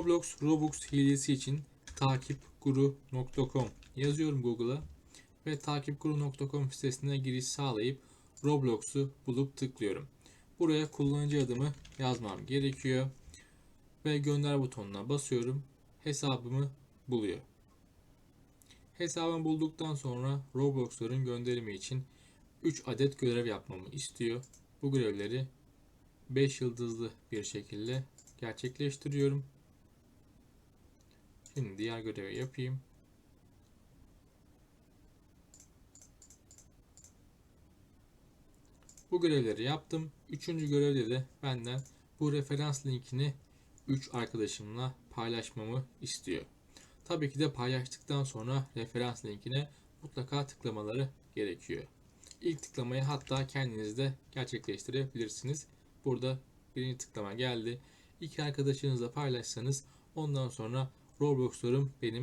Roblox Robux hilesi için takipguru.com yazıyorum Google'a ve takipguru.com sitesine giriş sağlayıp Roblox'u bulup tıklıyorum. Buraya kullanıcı adımı yazmam gerekiyor ve gönder butonuna basıyorum. Hesabımı buluyor. Hesabımı bulduktan sonra Roblox'ların gönderimi için 3 adet görev yapmamı istiyor. Bu görevleri 5 yıldızlı bir şekilde gerçekleştiriyorum. Şimdi diğer görevi yapayım. Bu görevleri yaptım. Üçüncü görevde de benden bu referans linkini 3 arkadaşımla paylaşmamı istiyor. Tabii ki de paylaştıktan sonra referans linkine mutlaka tıklamaları gerekiyor. İlk tıklamayı hatta kendiniz de gerçekleştirebilirsiniz. Burada birinci tıklama geldi. İki arkadaşınızla paylaşsanız ondan sonra Roblox'larım benim